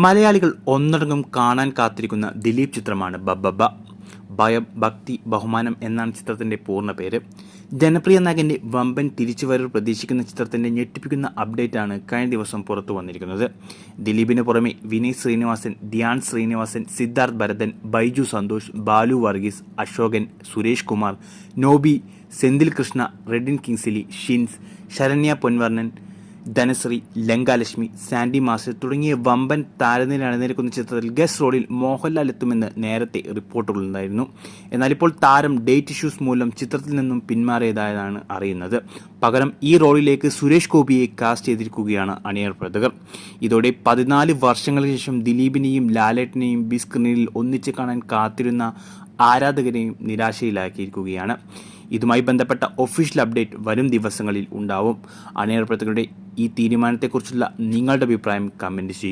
മലയാളികൾ ഒന്നടങ്കം കാണാൻ കാത്തിരിക്കുന്ന ദിലീപ് ചിത്രമാണ് ബബ്ബബ ഭയം ഭക്തി ബഹുമാനം എന്നാണ് ചിത്രത്തിന്റെ പൂർണ പേര്. ജനപ്രിയ നായകന്റെ വമ്പൻ തിരിച്ചുവരവ് പ്രതീക്ഷിക്കുന്ന ചിത്രത്തിന്റെ ഞെട്ടിപ്പിക്കുന്ന അപ്ഡേറ്റാണ് കഴിഞ്ഞ ദിവസം പുറത്തു വന്നിരിക്കുന്നത്. ദിലീപിന് പുറമെ വിനയ് ശ്രീനിവാസൻ ധ്യാൻ ശ്രീനിവാസൻ സിദ്ധാർത്ഥ് ഭരതൻ ബൈജു സന്തോഷ് ബാലു വർഗീസ് അശോകൻ സുരേഷ് കുമാർ നോബി സെന്തിൽ കൃഷ്ണ റെഡിൻ കിങ്സിലി ഷിൻസ് ശരണ്യ പൊൻവർണൻ ധനശ്രീ ലങ്കാലക്ഷ്മി സാൻഡി മാസ്റ്റർ തുടങ്ങിയ വമ്പൻ താരനിര അണിനിരക്കുന്ന ചിത്രത്തിൽ ഗസ്റ്റ് റോളിൽ മോഹൻലാൽ എത്തുമെന്ന് നേരത്തെ റിപ്പോർട്ടുകളുണ്ടായിരുന്നു. എന്നാൽ ഇപ്പോൾ താരം ഡേറ്റ് ഇഷ്യൂസ് മൂലം ചിത്രത്തിൽ നിന്നും പിന്മാറിയതായാണ് അറിയുന്നത്. പകരം ഈ റോളിലേക്ക് സുരേഷ് ഗോപിയെ കാസ്റ്റ് ചെയ്തിരിക്കുകയാണ് അണിയർ പ്രവർത്തകർ ഇതോടെ പതിനാല് വർഷങ്ങൾക്ക് ശേഷം ദിലീപിനെയും ലാലേട്ടനെയും ബിസ്ക്രീനിൽ ഒന്നിച്ച് കാണാൻ കാത്തിരുന്ന ആരാധകരെയും നിരാശയിലാക്കിയിരിക്കുകയാണ്. ഇതുമായി ബന്ധപ്പെട്ട ഒഫീഷ്യൽ അപ്ഡേറ്റ് വരും ദിവസങ്ങളിൽ ഉണ്ടാവും. പ്രവർത്തകരുടെ ഈ തീരുമാനത്തെക്കുറിച്ചുള്ള നിങ്ങളുടെ അഭിപ്രായം കമന്റ് ചെയ്യൂ.